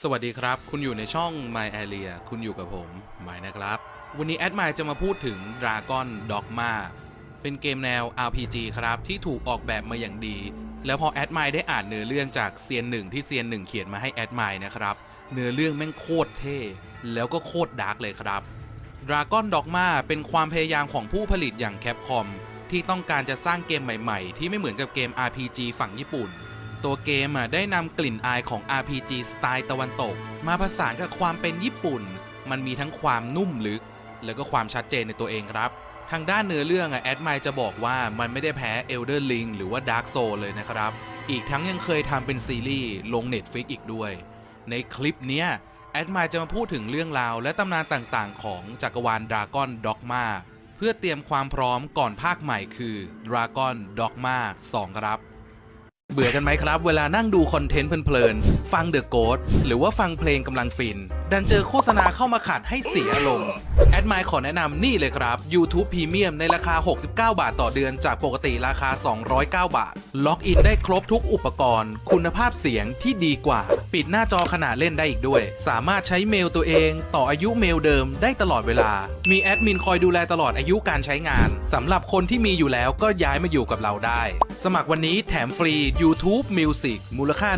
สวัสดีครับ คุณอยู่ในช่อง My Area คุณอยู่กับผมไมายนะครับ วันนี้แอดไมจะมาพูดถึง Dragon Dogma เป็นเกมแนว RPG ครับ ที่ถูกออกแบบมาอย่างดี แล้วพอแอดไมได้อ่านเนื้อเรื่องจากเซียนหนึ่งที่เซียนหนึ่งเขียนมาให้แอดไมนะครับ เนื้อเรื่องแม่งโคตรเท่ แล้วก็โคตรดาร์กเลยครับ Dragon Dogma เป็นความพยายามของผู้ผลิตอย่าง Capcom ที่ต้องการจะสร้างเกมใหม่ ๆ ที่ไม่เหมือนกับเกม RPG ฝั่งญี่ปุ่น ตัวเกมอะได้นำกลิ่นอายของ RPG สไตล์ตะวันตก มาผสานกับความเป็นญี่ปุ่น มันมีทั้งความนุ่มลึก แล้วก็ความชัดเจนในตัวเองครับ ทางด้านเนื้อเรื่องอะแอดไมจะบอกว่ามันไม่ได้แพ้ Elder Ring หรือว่า Dark Soul เลยนะครับ อีกทั้งยังเคยทำเป็นซีรีส์ลง Netflix อีกด้วย ในคลิปเนี้ยแอดไมจะมาพูดถึงเรื่องราว และตำนานต่างๆ ของจักรวาล Dragon Dogma เพื่อเตรียมความพร้อมก่อนภาคใหม่คือ Dragon Dogma 2 ครับ เบื่อกันไหมครับ เวลานั่งดูคอนเทนต์เพลินๆ ฟังเดอะโกดหรือว่าฟังเพลงกำลังฟิน ดันเจอโฆษณาเข้ามาขัดให้เสียอารมณ์แอดไมขอแนะนำนี่เลยครับ YouTube Premium ในราคา 69 บาทต่อเดือนจากปกติราคา 209 บาท ล็อกอินได้ครบทุกอุปกรณ์ คุณภาพเสียงที่ดีกว่า ปิดหน้าจอขนาดเล่นได้อีกด้วย สามารถใช้เมลตัวเอง ต่ออายุเมลเดิมได้ตลอดเวลา มีแอดมินคอยดูแลตลอดอายุการใช้งานสำหรับคนที่มีอยู่แล้วก็ย้ายมาอยู่กับเราได้ สมัครวันนี้แถมฟรี YouTube Music มูลค่า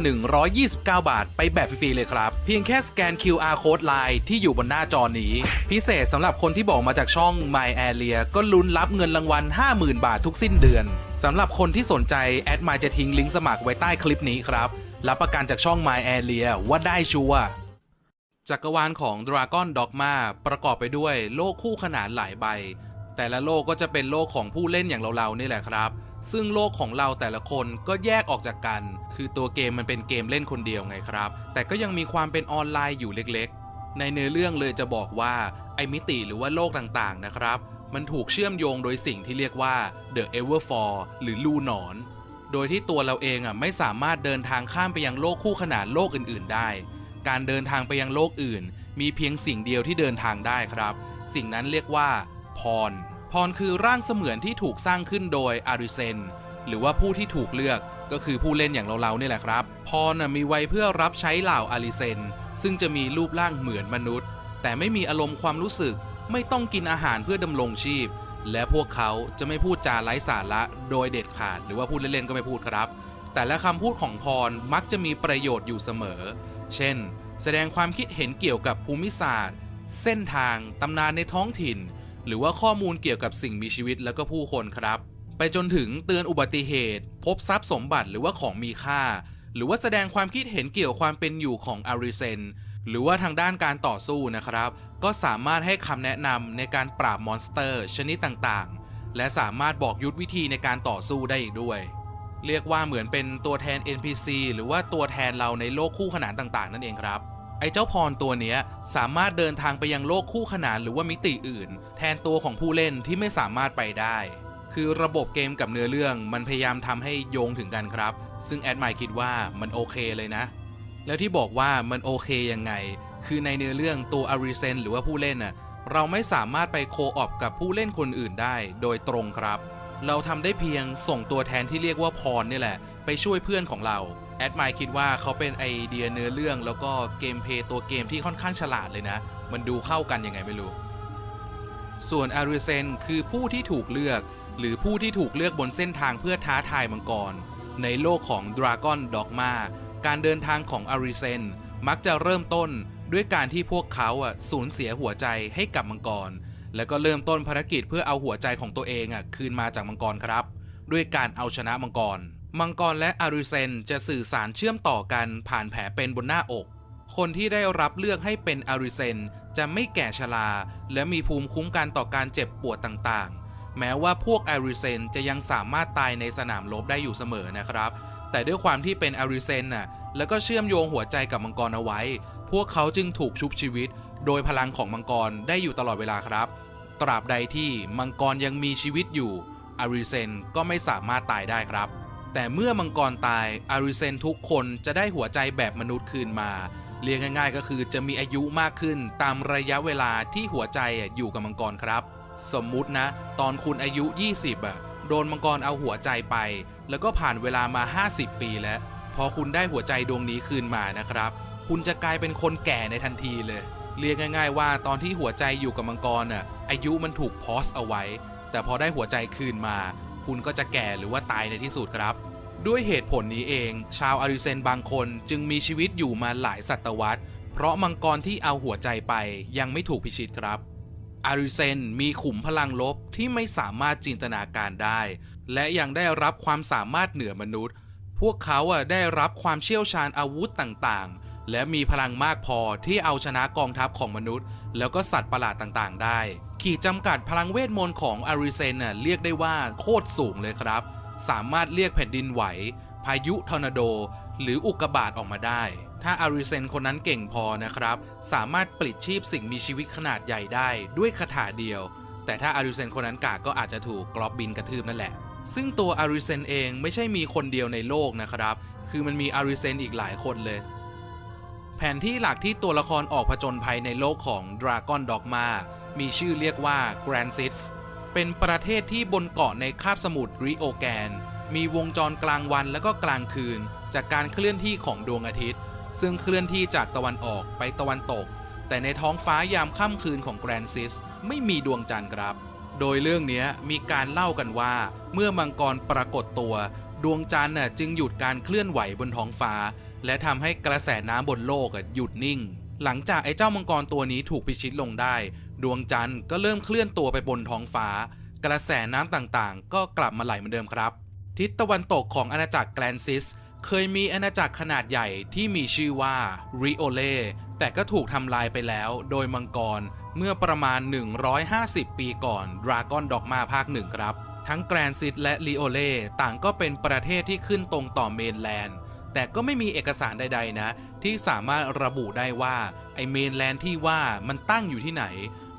129 บาท ไปแบบฟรีๆเลยครับ เพียงแค่สแกน QR Code Line ที่อยู่บนหน้าจอนี้ พิเศษสำหรับคนที่บอกมาจากช่อง My Area ก็ลุ้นรับเงินรางวัล 50,000 บาททุกสิ้นเดือนสำหรับคนที่สนใจแอดมาจะทิ้งลิงก์สมัครไว้ใต้คลิปนี้ครับ รับประกันจากช่อง My Area ว่าได้ชัวร์จักรวาลของ Dragon Dogma ประกอบไปด้วยโลกคู่ขนานหลายใบ แต่ละโลกก็จะเป็นโลกของผู้เล่นอย่างเราๆนี่แหละครับ ซึ่งโลกของเราแต่ละคนก็แยกออกจากกัน คือตัวเกมมันเป็นเกมเล่นคนเดียวไงครับ แต่ก็ยังมีความเป็นออนไลน์อยู่เล็กๆ ในเนื้อเรื่องเลยจะบอกว่าไอมิติหรือว่าโลกต่างๆนะครับ มันถูกเชื่อมโยงโดยสิ่งที่เรียกว่า The Everfall หรือลูหนอน โดยที่ตัวเราเองอะไม่สามารถเดินทางข้ามไปยังโลกคู่ขนานโลกอื่น ๆ ได้ การเดินทางไปยังโลกอื่น มีเพียงสิ่งเดียวที่เดินทางได้ครับ สิ่งนั้นเรียกว่าพร พรคือร่างเสมือนที่ถูกสร้างขึ้นโดยอาริเซน หรือว่าผู้ที่ถูกเลือกก็คือผู้เล่นอย่างเราๆนี่แหละครับ พรมีไว้เพื่อรับใช้เหล่าอาริเซน ซึ่งจะมีรูปร่างเหมือนมนุษย์ แต่ไม่มีอารมณ์ความรู้สึก ไม่ต้องกินอาหารเพื่อดำรงชีพ และพวกเขาจะไม่พูดจาไร้สาระโดยเด็ดขาด หรือว่าพูดเล่นๆก็ไม่พูดครับ แต่ละคำพูดของพรมักจะมีประโยชน์อยู่เสมอ เช่น แสดงความคิดเห็นเกี่ยวกับภูมิศาสตร์ เส้นทางตำนานในท้องถิ่น หรือว่าข้อมูลเกี่ยวกับสิ่งมีชีวิตและก็ผู้คนครับ ไปจนถึงเตือนอุบัติเหตุ พบทรัพย์สมบัติหรือว่าของมีค่า หรือว่าแสดงความคิดเห็นเกี่ยวกับความเป็นอยู่ของอาริเซนหรือว่าทางด้านการต่อสู้นะครับ ก็สามารถให้คำแนะนำในการปราบมอนสเตอร์ ชนิดต่างๆ และสามารถบอกยุทธวิธีในการต่อสู้ได้อีกด้วย เรียกว่าเหมือนเป็นตัวแทน NPC หรือว่าตัวแทนเราในโลกคู่ขนานต่างๆ นั่นเองครับ ไอ้เจ้าพรตัวเนี้ยสามารถเดินทางไปยังโลกคู่ขนานหรือว่ามิติอื่น แทนตัวของผู้เล่นที่ไม่สามารถไปได้ คือระบบเกมกับเนื้อเรื่องมันพยายามทำให้โยงถึงกันครับ ซึ่งแอดไมคิดว่ามันโอเคเลยนะ แล้วที่บอกว่ามันโอเคยังไง คือในเนื้อเรื่องตัวอาริเซนหรือว่าผู้เล่นน่ะเราไม่สามารถไปโคออปกับผู้เล่นคนอื่นได้โดยตรงครับ เราทำได้เพียงส่งตัวแทนที่เรียกว่าพรนี่แหละ ไปช่วยเพื่อนของเรา แอดไมคิดว่าเขาเป็นไอเดียเนื้อเรื่อง แล้วก็เกมเพย์ตัวเกมที่ค่อนข้างฉลาดเลยนะ มันดูเข้ากันยังไงไม่รู้ ส่วนอาริเซนคือผู้ที่ถูกเลือก หรือผู้ที่ถูกเลือกบนเส้นทางเพื่อท้าทายมังกร ในโลกของ Dragon Dogma การเดินทางของอาริเซนมักจะเริ่มต้นด้วยการที่พวกเขาอะสูญเสียหัวใจให้กับมังกร แล้วก็เริ่มต้นภารกิจเพื่อเอาหัวใจของตัวเองอะคืนมาจากมังกรครับ ด้วยการเอาชนะมังกร มังกรและอาริเซนจะสื่อสารเชื่อมต่อกันผ่านแผลเป็นบนหน้าอก คนที่ได้รับเลือกให้เป็นอาริเซนจะไม่แก่ชราและมีภูมิคุ้มกันต่อการเจ็บปวดต่างๆ แม้ว่าพวกอาริเซนจะยังสามารถตายในสนามรบได้อยู่เสมอนะครับ แต่ด้วยความที่เป็นอาริเซนน่ะ แล้วก็เชื่อมโยงหัวใจกับมังกรเอาไว้ พวกเขาจึงถูกชุบชีวิต โดยพลังของมังกรได้อยู่ตลอดเวลาครับ ตราบใดที่มังกรยังมีชีวิตอยู่อาริเซนก็ไม่สามารถตายได้ครับ แต่เมื่อมังกรตายอาริเซนทุกคนจะได้หัวใจแบบมนุษย์คืนมา เรียกง่าย ๆ ก็คือจะมีอายุมากขึ้นตามระยะเวลาที่หัวใจอยู่กับมังกรครับ สมมุตินะ ตอนคุณอายุ 20อะโดนมังกรเอาหัวใจไป แล้วก็ผ่านเวลามา 50 ปีแล้ว พอคุณได้หัวใจดวงนี้คืนมานะครับ คุณจะกลายเป็นคนแก่ในทันทีเลย เรียกง่าย ๆ ว่าตอนที่หัวใจอยู่กับมังกรน่ะอายุมันถูกพอสเอาไว้ แต่พอได้หัวใจคืนมา คุณก็จะแก่หรือว่าตายในที่สุดครับ ด้วยเหตุผลนี้เอง ชาวอาริเซนบางคนจึงมีชีวิตอยู่มาหลายศตวรรษ เพราะมังกรที่เอาหัวใจไปยังไม่ถูกพิชิตครับอาริเซนมีขุมพลังลบที่ไม่สามารถจินตนาการได้ และยังได้รับความสามารถเหนือมนุษย์ พวกเขาอะได้รับความเชี่ยวชาญอาวุธต่าง และมีพลังมากพอที่เอาชนะกองทัพของมนุษย์ แล้วก็สัตว์ประหลาดต่างๆ ได้ ขีดจำกัดพลังเวทมนต์ของอาริเซนน่ะเรียกได้ว่าโคตรสูงเลยครับ สามารถเรียกแผ่นดินไหว พายุทอร์นาโด หรืออุกกาบาตออกมาได้ ถ้าอาริเซนคนนั้นเก่งพอนะครับ สามารถปลิดชีพสิ่งมีชีวิตขนาดใหญ่ได้ด้วยคาถาเดียว แต่ถ้าอาริเซนคนนั้นกากก็อาจจะถูกกรอบบินกระทืบนั่นแหละ ซึ่งตัวอาริเซนเองไม่ใช่มีคนเดียวในโลกนะครับ คือมันมีอาริเซนอีกหลายคนเลย แผนที่หลักที่ตัวละครออกผจญภัยในโลกของ Dragon Dogma มีชื่อเรียกว่า Grand s i s เป็นประเทศที่บนเกาะในคาบสมุทรริโอแกน มีวงจรกลางวันและก็กลางคืน จากการเคลื่อนที่ของดวงอาทิตย์ ซึ่งเคลื่อนที่จากตะวันออกไปตะวันตก แต่ในท้องฟ้ายามค่ำคืนของแกรนซิสไม่มีดวงจันทร์ครับ โดยเรื่องนี้มีการเล่ากันว่า เมื่อมังกรปรากฏตัว ดวงจันทร์จึงหยุดการเคลื่อนไหวบนท้องฟ้า และทำให้กระแสน้ำบนโลกหยุดนิ่ง หลังจากไอ้เจ้ามังกรตัวนี้ถูกพิชิตลงได้ ดวงจันทร์ก็เริ่มเคลื่อนตัวไปบนท้องฟ้า กระแสน้ำต่างๆ ก็กลับมาไหลเหมือนเดิมครับ ทิศตะวันตกของอาณาจักรแกรนซิส เคยมีอาณาจักรขนาดใหญ่ที่มีชื่อว่าริโอเลแต่ก็ถูกทำลายไปแล้วโดยมังกรเมื่อประมาณ 150 ปีก่อน Dragon Dogma ภาคหนึ่งครับ ทั้งแกรนซิสและริโอเล่ต่างก็เป็นประเทศที่ขึ้นตรงต่อเมนแลนด์ แต่ก็ไม่มีเอกสารใดๆนะ ที่สามารถระบุได้ว่าไอเมนแลนด์ที่ว่ามันตั้งอยู่ที่ไหน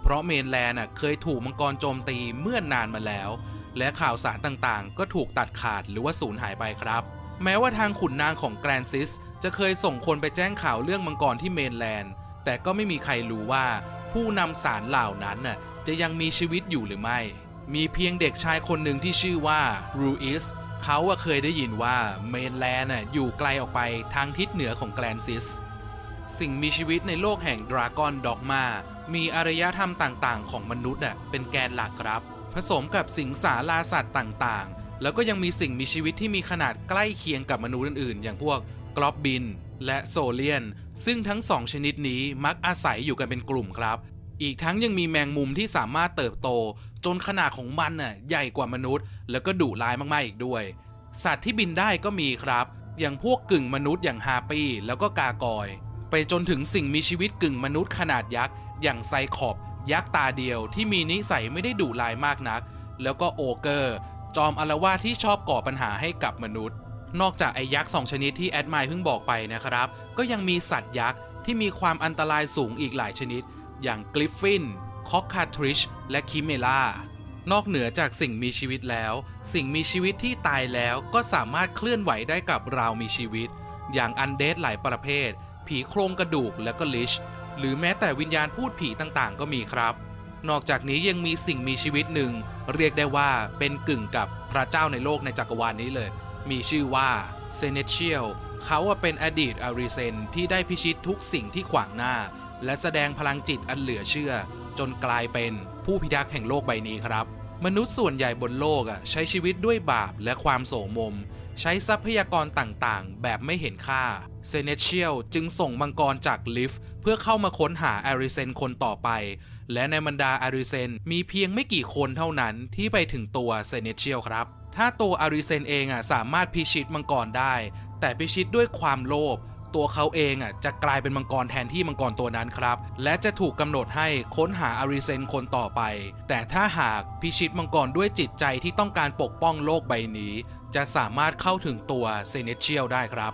เพราะเมนแลนด์อะเคยถูกมังกรโจมตีเมื่อนนานมาแล้ว และข่าวสารต่างๆ ก็ถูกตัดขาดหรือว่าสูญหายไปครับ แม้ว่าทางขุนนางของแกรนซิสจะเคยส่งคนไปแจ้งข่าวเรื่องมังกรที่เมนแลนด์ แต่ก็ไม่มีใครรู้ว่า ผู้นำสารเหล่านั้นน่ะจะยังมีชีวิตอยู่หรือไม่ มีเพียงเด็กชายคนหนึ่งที่ชื่อว่ารูอิสเขาเคยได้ยินว่าเมนแลนด์อยู่ไกลออกไปทางทิศเหนือของแกรนซิส สิ่งมีชีวิตในโลกแห่งดราก้อนด็อกมา มีอารยธรรมต่างๆ ของมนุษย์เป็นแกนหลักครับ ผสมกับสิงสาราสัตว์ต่างๆ แล้วก็ยังมีสิ่งมีชีวิตที่มีขนาดใกล้เคียงกับมนุษย์อื่นๆ อย่างพวกกรอบบินและโซเลียน ซึ่งทั้งสองชนิดนี้มักอาศัยอยู่กันเป็นกลุ่มครับ อีกทั้งยังมีแมงมุมที่สามารถเติบโต จนขนาดของมันน่ะใหญ่กว่ามนุษย์ แล้วก็ดุร้ายมากๆอีกด้วย สัตว์ที่บินได้ก็มีครับ อย่างพวกกึ่งมนุษย์อย่างฮาปี้แล้วก็กากอย ไปจนถึงสิ่งมีชีวิตกึ่งมนุษย์ขนาดยักษ์ อย่างไซคอบ ยักษ์ตาเดียวที่มีนิสัยไม่ได้ดุร้ายมากนัก แล้วก็โอเกอร์ จอมอารวาสที่ชอบก่อปัญหาให้กับมนุษย์ นอกจากไอ้ยักษ์สองชนิดที่แอดไมล์เพิ่งบอกไปนะครับ ก็ยังมีสัตว์ยักษ์ที่มีความอันตรายสูงอีกหลายชนิด อย่างกลิฟฟินคอกคาทริช และคิเมล่านอกเหนือจากสิ่งมีชีวิตแล้ว สิ่งมีชีวิตที่ตายแล้วก็สามารถเคลื่อนไหวได้กับราวมีชีวิต อย่างอันเดดหลายประเภท ผีโครงกระดูกและก็ลิช หรือแม้แต่วิญญาณพูดผีต่างๆ ก็มีครับ นอกจากนี้ยังมีสิ่งมีชีวิตหนึ่ง เรียกได้ว่าเป็นกึ่งกับพระเจ้าในโลกในจักรวาลนี้เลย มีชื่อว่าเซเนเชียลเขาว่าเป็นอดีตอาริเซนที่ได้พิชิตทุกสิ่งที่ขวางหน้า และแสดงพลังจิตอันเหลือเชื่อ จนกลายเป็นผู้พิทักษ์แห่งโลกใบนี้ครับ มนุษย์ส่วนใหญ่บนโลกอะใช้ชีวิตด้วยบาปและความโสมม ใช้ทรัพยากรต่างๆ แบบไม่เห็นค่าเซเนเชียลจึงส่งมังกรจากลิฟเพื่อเข้ามาค้นหาอาริเซนคนต่อไป และในบรรดาอาริเซนมีเพียงไม่กี่คนเท่านั้นที่ไปถึงตัวเซเนเชียลครับ ถ้าตัวอาริเซนเองอะสามารถพิชิตมังกรได้ แต่พิชิตด้วยความโลภ ตัวเขาเองอะจะกลายเป็นมังกรแทนที่มังกรตัวนั้นครับ และจะถูกกำหนดให้ค้นหาอาริเซนคนต่อไป แต่ถ้าหากพิชิตมังกรด้วยจิตใจที่ต้องการปกป้องโลกใบนี้ จะสามารถเข้าถึงตัวเซเนเชียลได้ครับ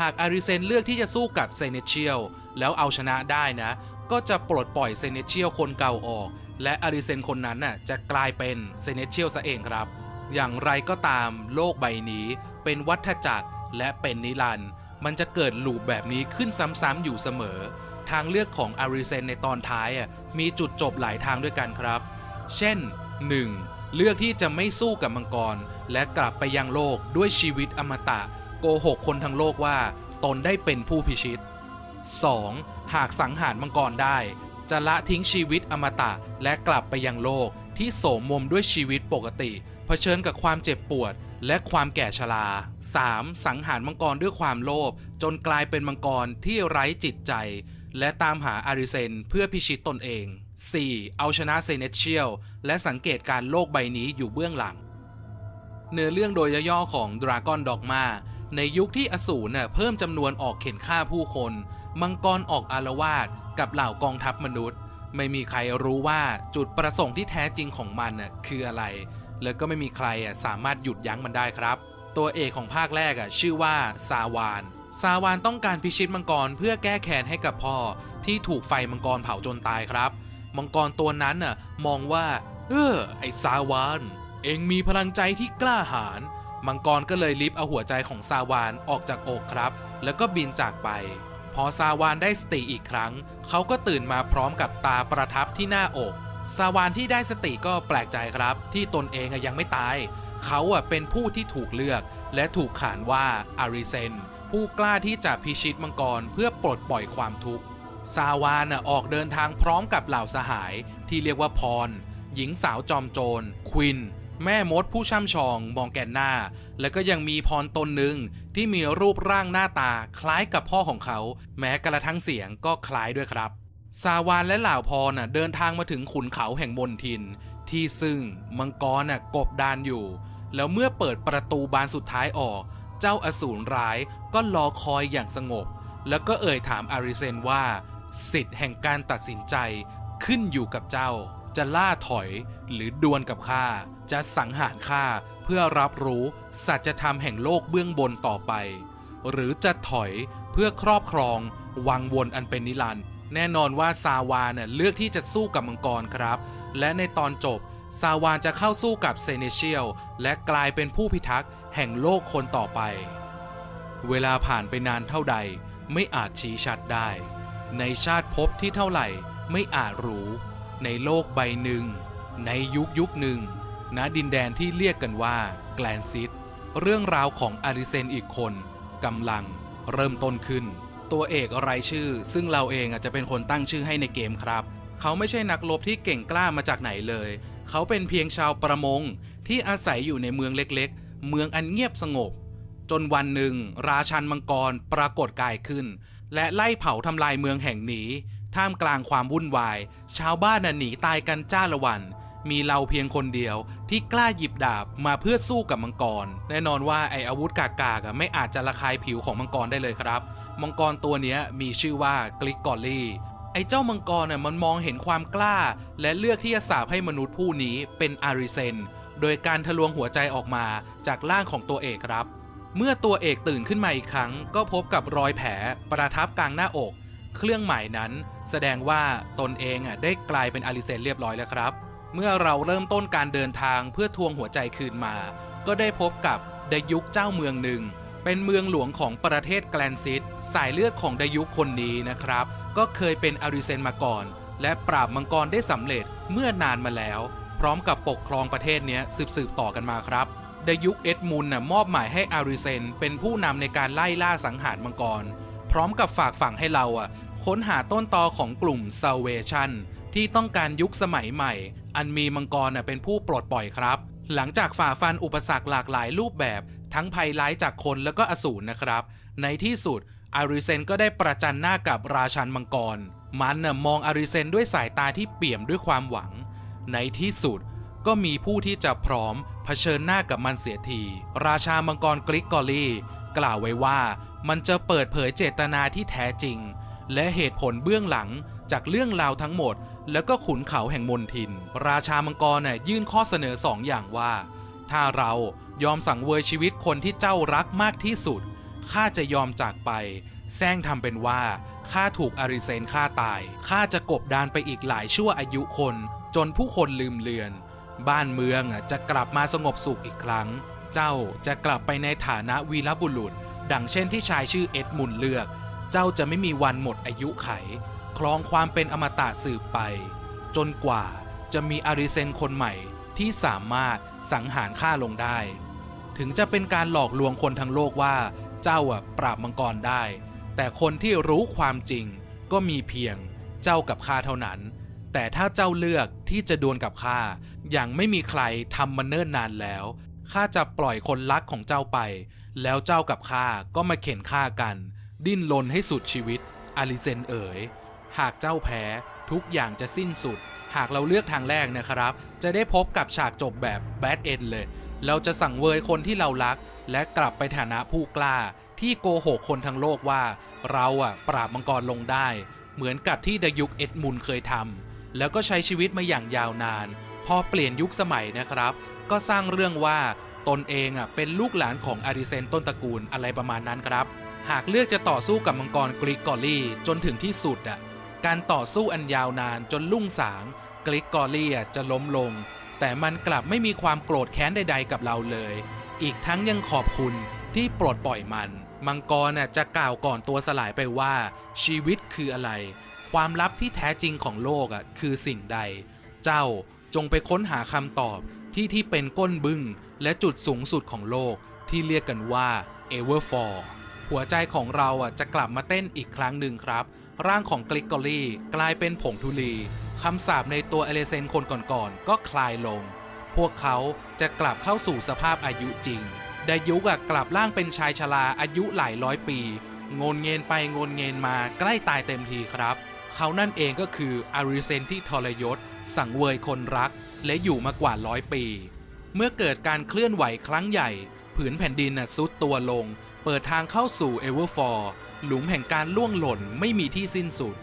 หากอาริเซนเลือกที่จะสู้กับเซเนเชียลแล้วเอาชนะได้นะ ก็จะปลดปล่อยเซเนเชียลคนเก่าออก และอาริเซนคนนั้นน่ะจะกลายเป็นเซเนเชียลซะเองครับ อย่างไรก็ตามโลกใบนี้เป็นวัฏจักรและเป็นนิรันดร์ มันจะเกิดลูปแบบนี้ขึ้นซ้ำๆอยู่เสมอ ทางเลือกของอาริเซนในตอนท้ายอะมีจุดจบหลายทางด้วยกันครับ เช่น 1. เลือกที่จะไม่สู้กับมังกร และกลับไปยังโลกด้วยชีวิตอมตะ โกหกคนทั้งโลกว่า ตนได้เป็นผู้พิชิต 2. หากสังหารมังกรได้ จะละทิ้งชีวิตอมตะและกลับไปยังโลกที่โสมมมด้วยชีวิตปกติ เผชิญกับความเจ็บปวด และความแก่ชรา 3. สังหารมังกรด้วยความโลภจนกลายเป็นมังกรที่ไร้จิตใจ และตามหาอาริเซนเพื่อพิชิตตนเอง 4. เอาชนะเซเนเชียลและสังเกตการโลกใบนี้อยู่เบื้องหลัง เนื้อเรื่องโดยย่อๆของ Dragon Dogma ในยุคที่อสูรเน่ะเพิ่มจำนวนออกเข็นฆ่าผู้คน มังกรออกอารวาสกับเหล่ากองทัพมนุษย์ ไม่มีใครรู้ว่าจุดประสงค์ที่แท้จริงของมันน่ะคืออะไร แล้วก็ไม่มีใครอะสามารถหยุดยั้งมันได้ครับ ตัวเอกของภาคแรกอะชื่อว่าซาวานซาวานต้องการพิชิตมังกรเพื่อแก้แค้นให้กับพ่อที่ถูกไฟมังกรเผาจนตายครับ มังกรตัวนั้นน่ะมองว่า เออไอซาวาน เองมีพลังใจที่กล้าหาญมังกรก็เลยลิฟเอาหัวใจของซาวานออกจากอกครับ แล้วก็บินจากไป พอซาวานได้สติอีกครั้ง เขาก็ตื่นมาพร้อมกับตาประทับที่หน้าอก ซาวานที่ได้สติก็แปลกใจครับ ที่ตนเองยังไม่ตาย เขาเป็นผู้ที่ถูกเลือก และถูกขานว่าอาริเซน ผู้กล้าที่จะพิชิตมังกรเพื่อปลดปล่อยความทุกข์ซาวานออกเดินทางพร้อมกับเหล่าสหาย ที่เรียกว่าพร หญิงสาวจอมโจร ควิน แม่มดผู้ช่ำชอง มองแกนหน้า แล้วก็ยังมีพรตนหนึ่งที่มีรูปร่างหน้าตาคล้ายกับพ่อของเขา แม้กระทั่งเสียงก็คล้ายด้วยครับ ซาวานและเหล่าพรน่ะเดินทางมาถึงขุนเขาแห่งมนทิน ที่ซึ่งมังกรน่ะกบดานอยู่ แล้วเมื่อเปิดประตูบานสุดท้ายออก เจ้าอสูรร้ายก็รอคอยอย่างสงบ แล้วก็เอ่ยถามอาริเซนว่า สิทธิ์แห่งการตัดสินใจขึ้นอยู่กับเจ้า จะล่าถอยหรือดวลกับข้าจะสังหารข้าเพื่อรับรู้สัจธรรมแห่งโลกเบื้องบนต่อไป หรือจะถอยเพื่อครอบครองวังวนอันเป็นนิรันดร์ แน่นอนว่าซาวานเน่ยเลือกที่จะสู้กับมังกรครับ และในตอนจบซาวานจะเข้าสู้กับเซเนเชียลและกลายเป็นผู้พิทักษ์แห่งโลกคนต่อไป เวลาผ่านไปนานเท่าใด ไม่อาจชี้ชัดได้ ในชาติภพที่เท่าไหร่ไม่อาจรู้ ในโลกใบหนึ่ง ในยุคยุคหนึ่งณดินแดนที่เรียกกันว่าแกลนซิตเรื่องราวของอาริเซนอีกคนกำลังเริ่มต้นขึ้น ตัวเอกรายชื่อ ซึ่งเราเองอาจจะเป็นคนตั้งชื่อให้ในเกมครับ เขาไม่ใช่นักรบที่เก่งกล้ามาจากไหนเลย เขาเป็นเพียงชาวประมงที่อาศัยอยู่ในเมืองเล็กๆ เมืองอันเงียบสงบ จนวันหนึ่ง ราชันมังกรปรากฏกายขึ้น และไล่เผาทำลายเมืองแห่งนี้ ท่ามกลางความวุ่นวาย ชาวบ้านหนีตายกันจ้าละวันมีเราเพียงคนเดียวที่กล้าหยิบดาบมาเพื่อสู้กับมังกร แน่นอนว่าไออาวุธกากากๆไม่อาจจะระคายผิวของมังกรได้เลยครับ มังกรตัวนี้มีชื่อว่ากลิกกอลลี่ ไอ้เจ้ามังกรน่ะมันมองเห็นความกล้า และเลือกที่จะสาปให้มนุษย์ผู้นี้เป็นอาริเซน โดยการทะลวงหัวใจออกมาจากร่างของตัวเอกครับ เมื่อตัวเอกตื่นขึ้นมาอีกครั้ง ก็พบกับรอยแผลประทับกลางหน้าอก เครื่องหมายนั้นแสดงว่าตนเองอะได้กลายเป็นอาริเซนเรียบร้อยแล้วครับ เมื่อเราเริ่มต้นการเดินทางเพื่อทวงหัวใจคืนมา ก็ได้พบกับดยุคเจ้าเมืองหนึ่ง เป็นเมืองหลวงของประเทศแกลนซิตสายเลือดของดยุคคนนี้นะครับ ก็เคยเป็นอาริเซนมาก่อน และปราบมังกรได้สำเร็จเมื่อนานมาแล้ว พร้อมกับปกครองประเทศนี้ยสืบๆต่อกันมาครับดยุคเอ็ดมุนน่ะมอบหมายให้อาริเซนเป็นผู้นำในการไล่ล่าสังหารมังกร พร้อมกับฝากฝังให้เราอะค้นหาต้นตอของกลุ่ม Salvation ที่ต้องการยุคสมัยใหม่ อันมีมังกรน่ะเป็นผู้ปลดปล่อยครับ หลังจากฝ่าฟันอุปสรรคหลากหลายรูปแบบ ทั้งภัยร้ายจากคนแล้วก็อสูรนะครับ ในที่สุดอาริเซนก็ได้ประจันหน้ากับราชันมังกร มันน่ะมองอาริเซนด้วยสายตาที่เปี่ยมด้วยความหวัง ในที่สุดก็มีผู้ที่จะพร้อมเผชิญหน้ากับมันเสียที ราชามังกรกริกกอรีกล่าวไว้ว่ามันจะเปิดเผยเจตนาที่แท้จริง และเหตุผลเบื้องหลังจากเรื่องราวทั้งหมด แล้วก็ขุนเขาแห่งมนทิน ราชามังกรน่ะยื่นข้อเสนอสองอย่างว่า ถ้าเรา ยอมสังเวยชีวิตคนที่เจ้ารักมากที่สุด ข้าจะยอมจากไป แซงทำเป็นว่า ข้าถูกอาริเซนฆ่าตาย ข้าจะกบดานไปอีกหลายชั่วอายุคน จนผู้คนลืมเลือน บ้านเมืองจะกลับมาสงบสุขอีกครั้ง เจ้าจะกลับไปในฐานะวีรบุรุษ ดังเช่นที่ชายชื่อเอ็ดมุนเลือก เจ้าจะไม่มีวันหมดอายุไขครองความเป็นอมตะสืบไป จนกว่าจะมีอาริเซนคนใหม่ที่สามารถสังหารฆ่าลงได้ ถึงจะเป็นการหลอกลวงคนทั้งโลกว่าเจ้าอะปราบมังกรได้ แต่คนที่รู้ความจริงก็มีเพียงเจ้ากับข้าเท่านั้น แต่ถ้าเจ้าเลือกที่จะดวลกับข้าอย่างไม่มีใครทำมาเนิ่นนานแล้วข้าจะปล่อยคนรักของเจ้าไป แล้วเจ้ากับข้าก็มาเข็นฆ่ากัน ดิ้นรนให้สุดชีวิตอาริเซนเอ๋ย หากเจ้าแพ้ทุกอย่างจะสิ้นสุด หากเราเลือกทางแรกนะครับ จะได้พบกับฉากจบแบบแบดเอนเลย เราจะสั่งเวยคนที่เรารัก และกลับไปฐานะผู้กล้า ที่โกหกคนทั้งโลกว่า เราอะปราบมังกรลงได้ เหมือนกับที่ดยุคเอ็ดมุนเคยทำแล้วก็ใช้ชีวิตมาอย่างยาวนาน พอเปลี่ยนยุคสมัยนะครับ ก็สร้างเรื่องว่าตนเองอะเป็นลูกหลานของอาริเซนต้นตระกูลอะไรประมาณนั้นครับ หากเลือกจะต่อสู้กับมังกรกริกกอรี่จนถึงที่สุดอะการต่อสู้อันยาวนานจนลุ่งสางกริกกอรี่อะจะล้มลง แต่มันกลับไม่มีความโกรธแค้นใด ๆ กับเราเลย อีกทั้งยังขอบคุณที่ปลดปล่อยมัน มังกรน่ะจะกล่าวก่อนตัวสลายไปว่า ชีวิตคืออะไร ความลับที่แท้จริงของโลกอะคือสิ่งใด เจ้าจงไปค้นหาคำตอบที่ที่เป็นก้นบึ้งและจุดสูงสุดของโลกที่เรียกกันว่า Everfall หัวใจของเราอะจะกลับมาเต้นอีกครั้งหนึ่งครับ ร่างของกลิกกอรี่กลายเป็นผงธุลี คำสาปในตัวเอเลเซนคนก่อนๆก็คลายลง พวกเขาจะกลับเข้าสู่สภาพอายุจริงไดยุกะกลับร่างเป็นชายชราอายุหลายร้อยปี งนเงินไปงนเงินมาใกล้ตายเต็มทีครับ เขานั่นเองก็คืออาริเซนที่ทรยศ สังเวยคนรัก และอยู่มากว่าร้อยปี เมื่อเกิดการเคลื่อนไหวครั้งใหญ่ ผืนแผ่นดินน่ะซุดตัวลง เปิดทางเข้าสู่เอเวอร์ฟอร์หลุมแห่งการล่วงหล่นไม่มีที่สิ้นสุด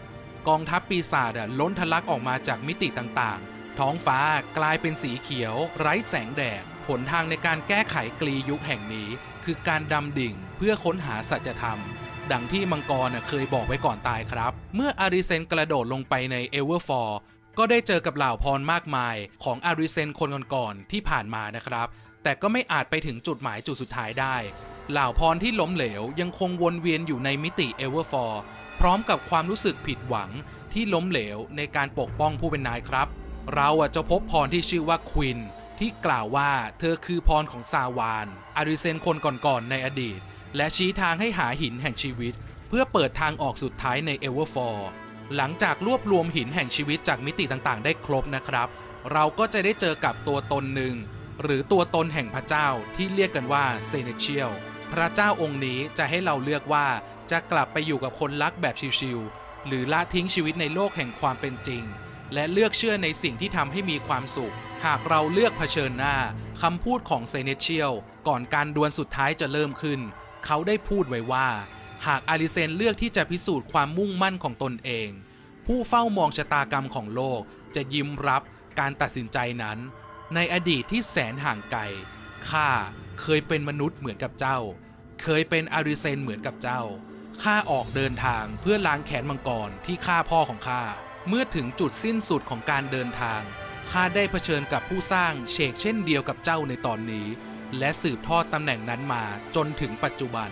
กองทัพปีศาจล้นทะลักออกมาจากมิติต่างๆ ท้องฟ้ากลายเป็นสีเขียว ไร้แสงแดดหนทางในการแก้ไขกลียุคแห่งนี้ คือการดำดิ่งเพื่อค้นหาสัจธรรม ดังที่มังกรเคยบอกไว้ก่อนตายครับ เมื่ออาริเซนกระโดดลงไปในเอเวอร์ฟอร์ก็ได้เจอกับเหล่าพรมากมายของอาริเซนคนก่อนๆที่ผ่านมานะครับ แต่ก็ไม่อาจไปถึงจุดหมายจุดสุดท้ายได้ เหล่าพรที่ล้มเหลวยังคงวนเวียนอยู่ในมิติเอเวอร์ฟอร์ พร้อมกับความรู้สึกผิดหวังที่ล้มเหลวในการปกป้องผู้เป็นนายครับ เราจะพบพรที่ชื่อว่าควินที่กล่าวว่าเธอคือพรของซาวานอาริเซนคนก่อนๆในอดีต และชี้ทางให้หาหินแห่งชีวิต เพื่อเปิดทางออกสุดท้ายในเอเวอร์ฟอร์หลังจากรวบรวมหินแห่งชีวิตจากมิติต่างๆ ได้ครบนะครับ เราก็จะได้เจอกับตัวตนหนึ่ง หรือตัวตนแห่งพระเจ้าที่เรียกกันว่าเซเนเชียลพระเจ้าองค์นี้จะให้เราเลือกว่า จะกลับไปอยู่กับคนรักแบบชิวๆหรือละทิ้งชีวิตในโลกแห่งความเป็นจริง และเลือกเชื่อในสิ่งที่ทำให้มีความสุข หากเราเลือกเผชิญหน้าคำพูดของเซเนเชียลก่อนการดวลสุดท้ายจะเริ่มขึ้น เขาได้พูดไว้ว่า หากอาริเซนเลือกที่จะพิสูจน์ความมุ่งมั่นของตนเอง ผู้เฝ้ามองชะตากรรมของโลกจะยิ้มรับการตัดสินใจนั้น ในอดีตที่แสนห่างไกลข้าเคยเป็นมนุษย์เหมือนกับเจ้า เคยเป็นอาริเซนเหมือนกับเจ้า ข้าออกเดินทางเพื่อล้างแค้นมังกรที่ฆ่าพ่อของข้า เมื่อถึงจุดสิ้นสุดของการเดินทาง ข้าได้เผชิญกับผู้สร้างเชกเช่นเดียวกับเจ้าในตอนนี้ และสืบทอดตำแหน่งนั้นมาจนถึงปัจจุบัน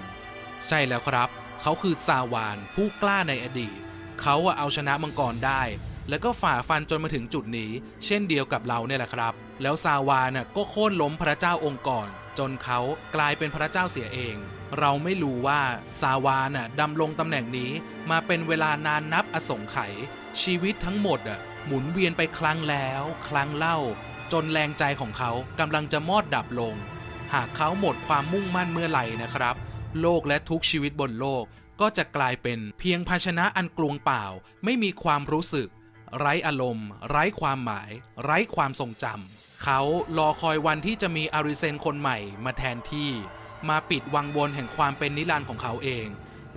ใช่แล้วครับ เขาคือซาวานผู้กล้าในอดีต เขาเอาชนะมังกรได้ แล้วก็ฝ่าฟันจนมาถึงจุดนี้ เช่นเดียวกับเราเนี่ยแหละครับ แล้วซาวานก็โค่นล้มพระเจ้าองค์ก่อน จนเขากลายเป็นพระเจ้าเสียเอง เราไม่รู้ว่าซาวาน่ะดำรงตำแหน่งนี้มาเป็นเวลานานนับอสงไขยชีวิตทั้งหมดอะหมุนเวียนไปครั้งแล้ว ครั้งเล่า จนแรงใจของเขากำลังจะมอดดับลง หากเขาหมดความมุ่งมั่นเมื่อไหร่นะครับ โลกและทุกชีวิตบนโลกก็จะกลายเป็นเพียงภาชนะอันกลวงเปล่า ไม่มีความรู้สึก ไร้อารมณ์ ไร้ความหมาย ไร้ความทรงจำ เขารอคอยวันที่จะมีอาริเซนคนใหม่มาแทนที่ มาปิดวังวนแห่งความเป็นนิรันดร์ของเขาเอง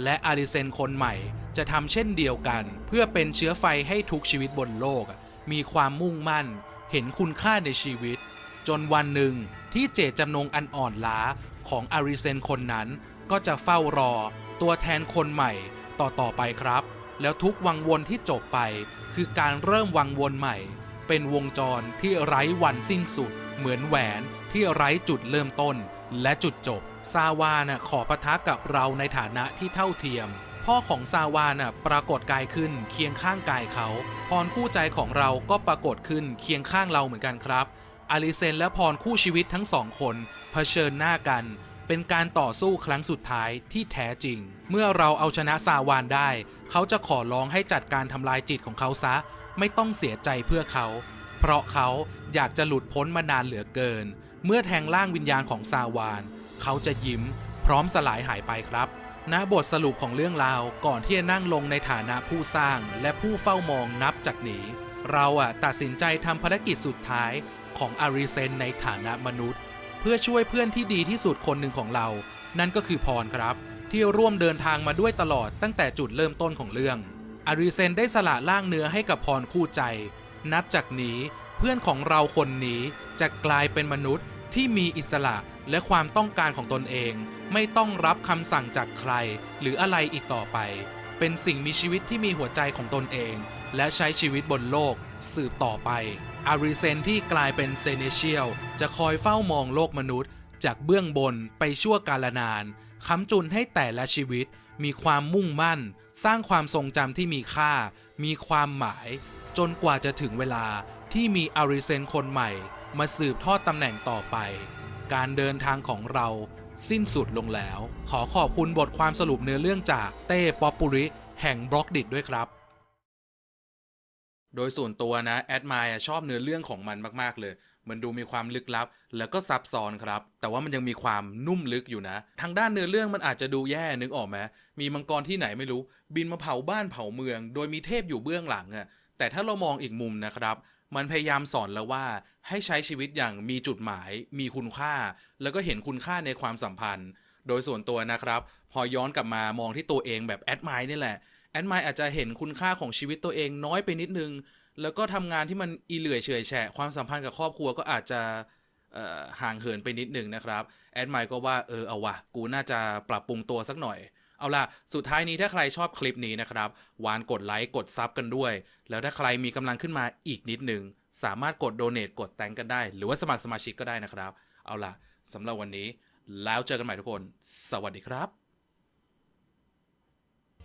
และอาริเซนคนใหม่จะทำเช่นเดียวกัน เพื่อเป็นเชื้อไฟให้ทุกชีวิตบนโลก มีความมุ่งมั่น เห็นคุณค่าในชีวิต จนวันหนึ่งที่เจตจำนงอันอ่อนล้าของอาริเซนคนนั้น ก็จะเฝ้ารอ ตัวแทนคนใหม่ต่อต่อไปครับ แล้วทุกวังวนที่จบไป คือการเริ่มวังวนใหม่ เป็นวงจรที่ไร้วันสิ้นสุด เหมือนแหวนที่ไร้จุดเริ่มต้นและจุดจบ ซาวานะขอปะทะกับเราในฐานะที่เท่าเทียม พ่อของซาวานะปรากฏกายขึ้นเคียงข้างกายเขาพรคู่ใจของเราก็ปรากฏขึ้นเคียงข้างเราเหมือนกันครับอาริเซนและพรคู่ชีวิตทั้งสองคนเผชิญหน้ากัน เป็นการต่อสู้ครั้งสุดท้ายที่แท้จริง เมื่อเราเอาชนะซาวานได้ เขาจะขอร้องให้จัดการทำลายจิตของเขาซะ ไม่ต้องเสียใจเพื่อเขา เพราะเขาอยากจะหลุดพ้นมานานเหลือเกิน เมื่อแทงร่างวิญญาณของซาวาน เขาจะยิ้ม พร้อมสลายหายไปครับณบทสรุปของเรื่องราวก่อนที่จะนั่งลงในฐานะผู้สร้างและผู้เฝ้ามองนับจากนี้ เราอะตัดสินใจทำภารกิจสุดท้ายของอาริเซนในฐานะมนุษย์ เพื่อช่วยเพื่อนที่ดีที่สุดคนหนึ่งของเรา นั่นก็คือพรครับ ที่ร่วมเดินทางมาด้วยตลอดตั้งแต่จุดเริ่มต้นของเรื่องอาริเซนได้สละร่างเนื้อให้กับพรคู่ใจ นับจากนี้เพื่อนของเราคนนี้จะกลายเป็นมนุษย์ที่มีอิสระและความต้องการของตนเอง ไม่ต้องรับคำสั่งจากใคร หรืออะไรอีกต่อไป เป็นสิ่งมีชีวิตที่มีหัวใจของตนเอง และใช้ชีวิตบนโลก สืบต่อไป อาริเซนที่กลายเป็นเซเนเชียล จะคอยเฝ้ามองโลกมนุษย์ จากเบื้องบนไปชั่วกาลนานค้ำจุนให้แต่ละชีวิต มีความมุ่งมั่น สร้างความทรงจำที่มีค่า มีความหมาย จนกว่าจะถึงเวลาที่มีอาริเซนคนใหม่ มาสืบทอดตำแหน่งต่อไป การเดินทางของเราสิ้นสุดลงแล้ว ขอขอบคุณบทความสรุปเนื้อเรื่องจากเต้ป๊อปปุริ แห่งบล็อกดิด้วยครับ โดยส่วนตัวนะแอดมายชอบเนื้อเรื่องของมันมากๆเลย มันดูมีความลึกลับ แล้วก็ซับซ้อนครับ แต่ว่ามันยังมีความนุ่มลึกอยู่นะ ทางด้านเนื้อเรื่องมันอาจจะดูแย่นึกออกไหมมีมังกรที่ไหนไม่รู้ บินมาเผาบ้านเผาเมือง โดยมีเทพอยู่เบื้องหลังอะแต่ถ้าเรามองอีกมุมนะครับ มันพยายามสอนแล้วว่าให้ใช้ชีวิตอย่างมีจุดหมาย มีคุณค่า แล้วก็เห็นคุณค่าในความสัมพันธ์ โดยส่วนตัวนะครับ พอย้อนกลับมามองที่ตัวเองแบบแอดมายนี่แหละ แอดมายอาจจะเห็นคุณค่าของชีวิตตัวเองน้อยไปนิดนึง แล้วก็ทำงานที่มันอีเหลื่อยเฉยแฉะความสัมพันธ์กับครอบครัวก็อาจจะห่างเหินไปนิดนึงนะครับแอดมายก็ว่าเออเอาวะกูน่าจะปรับปรุงตัวสักหน่อย เอาล่ะ สุดท้ายนี้ถ้าใครชอบคลิปนี้นะครับ วานกดไลค์กดซับกันด้วย แล้วถ้าใครมีกำลังขึ้นมาอีกนิดนึง สามารถกดโดเน a กดแตงกันได้ หรือว่าสมัครสมาชิกก็ได้นะครับ เอาล่ะสำหรับวันนี้แล้วเจอกันใหม่ทุกคน สวัสดีครับ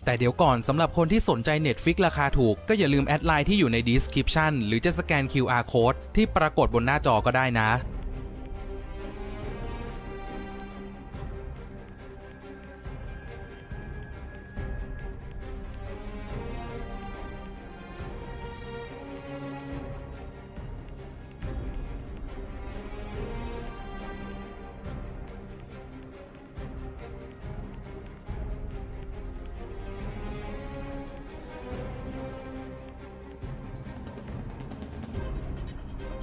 แต่เดี๋ยวก่อนสำหรับคนที่สนใจ Netflix ราคาถูก ก็อย่าลืมแอดไลน์ที่อยู่ใน description หรือจะสแกน QR code ที่ปรากฏบนหน้าจอก็ได้นะ